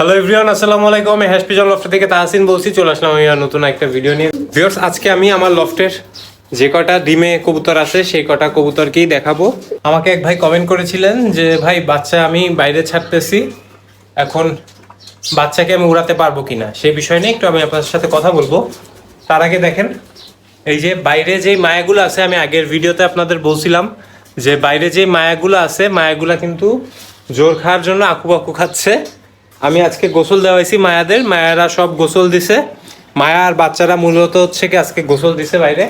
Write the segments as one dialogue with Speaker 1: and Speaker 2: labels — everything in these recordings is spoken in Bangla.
Speaker 1: হ্যালো এভরিওয়ান আসসালামু আলাইকুম। আমি হ্যাশ পিজন লফট থেকে তাহসিন বলছি। চলে আসলাম আমি নতুন একটা ভিডিও নিয়ে। ভিউয়ার্স আজকে আমি আমার লফটের যে কটা ডিমে কবুতর আছে, সেই কটা কবুতরকেই দেখাবো। আমাকে এক ভাই কমেন্ট করেছিলেন যে, ভাই, বাচ্চা আমি বাইরে ছাড়তেছি। এখন বাচ্চাকে আমি উড়াতে পারব কি না সেই বিষয় নিয়ে একটু আমি আপনার সাথে কথা বলব। তার আগে দেখেন, এই যে বাইরে যে মায়াগুলো আছে, আমি আগের ভিডিওতে আপনাদের বলছিলাম যে, বাইরে যে মায়াগুলো আছে, মায়াগুলো কিন্তু জোর খাওয়ার জন্য আকু পাকু খাচ্ছে। আমি আজকে গোসল দেওয়াইছি মায়াদের, মায়ারা সব গোসল দিছে। মায়া আর বাচ্চারা মূলত হচ্ছে কি আজকে গোসল দিছে বাইরে।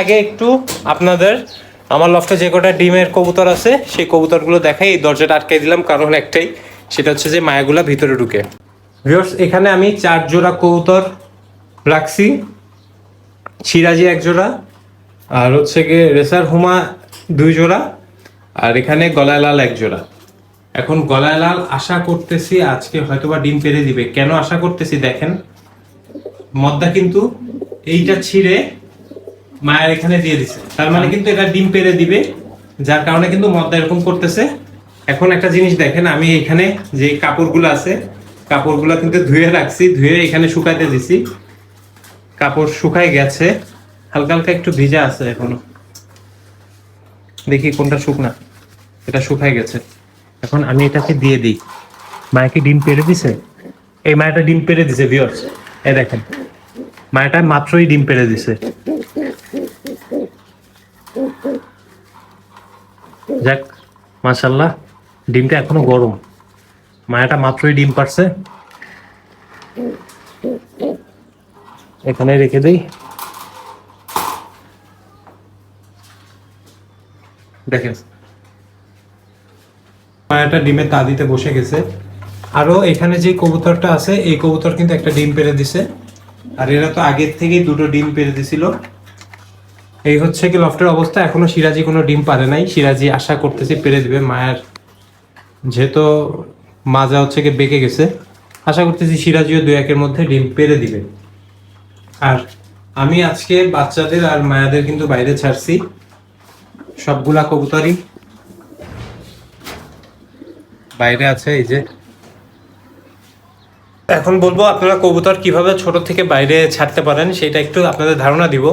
Speaker 1: আগে একটু আপনাদের, আমার লফটে যে কটা ডিমের কবুতর আছে, সেই কবুতরগুলো দেখাই, এই দরজাটা আটকে দিলাম, কারণ একটাই, সেটা হচ্ছে যে মায়াগুলা ভিতরে ঢুকে। ভিউয়ার্স এখানে আমি চার জোড়া কবুতর রাখছি। সিরাজি এক জোড়া, আর হচ্ছে গিয়ে রেসার হুমা দুই জোড়া, আর এখানে গলায় লাল এক জোড়া। এখন গলায় লাল, আশা করতেছি আজকে হয়তোবা ডিম পেরে দিবে। কেন আশা করতেছি দেখেন? মদ্দা কিন্তু এইটা ছিঁড়ে মায়ের এখানে দিয়ে দিছে। তার মানে কিন্তু এটা ডিম পেরে দিবে, যার কারণে কিন্তু মদ্দা এরকম করতেছে। এখন একটা জিনিস দেখেন, আমি এখানে যে কাপড়গুলো আছে, কাপড়গুলো কিন্তু ধুয়ে রাখছি, ধুয়ে এখানে শুকাইতে দিছি। কাপড় শুকাই গেছে, হালকা হালকা একটু ভিজা আছে এখনও। দেখি কোনটা শুকনা, এটা শুকাই গেছে। এখন আমি এটাকে দিয়ে দিই। মায়াকে ডিম পেরে দিছে? এই মায়াটা ডিম পেরে দিছে ভিউয়ার্স এই দেখেন, মায়াটা মাত্রই ডিম পেরে দিছে। যাক মাশাল্লাহ ডিমটা এখনও গরম। মায়াটা মাত্রই ডিম পারছে। এখানে রেখে দিই। দেখেন মায়াটা ডিমে তা দিতে বসে গেছে। আরও এখানে যে কবুতরটা আছে, এই কবুতর কিন্তু একটা ডিম পেরে দিছে। আর এরা তো আগের থেকেই দুটো ডিম পেরে দিছিল। এই হচ্ছে কি লফটের অবস্থা। এখনও সিরাজি কোনো ডিম পারে নাই। সিরাজি আশা করতেছি পেরে দিবে। মায়ের যেহেতু মাজা হচ্ছে কি বেঁকে গেছে। আশা করতেছি সিরাজিও দু একের মধ্যে ডিম পেরে দিবে। আর আমি আজকে বাচ্চাদের আর মায়াদের কিন্তু বাইরে ছাড়ছি। সবগুলা কবুতরই বাইরে আছে, এই যে। এখন বলব আপনারা কবুতর কীভাবে ছোট থেকে বাইরে ছাড়তে পারেন, সেটা একটু আপনাদের ধারণা দিব।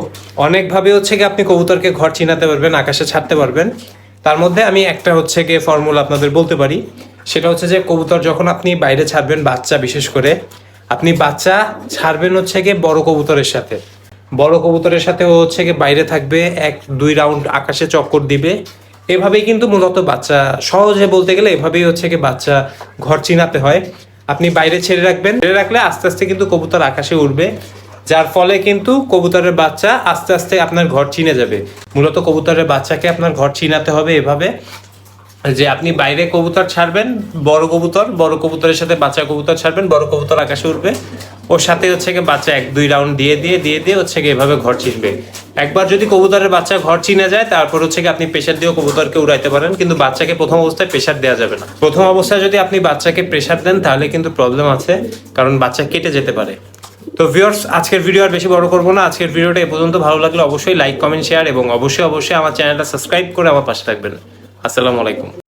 Speaker 1: অনেকভাবে হচ্ছে কি আপনি কবুতরকে ঘর চিনাতে পারবেন, আকাশে ছাড়তে পারবেন। তার মধ্যে আমি একটা হচ্ছে গিয়ে ফর্মুলা আপনাদের বলতে পারি। সেটা হচ্ছে যে কবুতর যখন আপনি বাইরে ছাড়বেন, বাচ্চা বিশেষ করে, আপনি বাচ্চা ছাড়বেন হচ্ছে গিয়ে বড় কবুতরের সাথে। বড় কবুতরের সাথে ও হচ্ছে গিয়ে বাইরে থাকবে, এক দুই রাউন্ড আকাশে চক্কর দিবে। এভাবেই কিন্তু মূলত বাচ্চা, সহজে বলতে গেলে এভাবেই হচ্ছে কি বাচ্চা ঘর চিনাতে হয়। আপনি বাইরে ছেড়ে রাখবেন। ছেড়ে রাখলে আস্তে আস্তে কিন্তু কবুতর আকাশে উঠবে যার ফলে কিন্তু কবুতরের বাচ্চা আস্তে আস্তে আপনার ঘর চিনে যাবে। মূলত কবুতরের বাচ্চাকে আপনার ঘর চিনাতে হবে এভাবে, যে আপনি বাইরে কবুতর ছাড়বেন, বড় কবুতর, বড় কবুতরের সাথে বাচ্চা কবুতর ছাড়বেন, বড় কবুতর আকাশে উঠবে ওর সাথে হচ্ছে গিয়ে বাচ্চা এক, দুই রাউন্ড দিয়ে দিয়ে দিয়ে দিয়ে হচ্ছে গিয়ে এভাবে ঘর চিনবে একবার যদি কবুতরের বাচ্চা ঘর চিনে যায়, তারপর হচ্ছে গিয়ে আপনি প্রেশার দিয়েও কবুতরকে উড়াইতে পারেন, কিন্তু বাচ্চাকে প্রথম অবস্থায় প্রেশার দেওয়া যাবে না। প্রথম অবস্থায় যদি আপনি বাচ্চাকে প্রেশার দেন, তাহলে কিন্তু প্রবলেম আছে, কারণ বাচ্চা কেটে যেতে পারে। তো ভিউয়ার্স আজকের ভিডিও আর বেশি বড় করব না। আজকের ভিডিওটা এ পর্যন্ত ভালো লাগলে অবশ্যই লাইক কমেন্ট শেয়ার এবং অবশ্যই অবশ্যই আমার চ্যানেলটা সাবস্ক্রাইব করে আমার পাশে থাকবেন। আসসালামু আলাইকুম।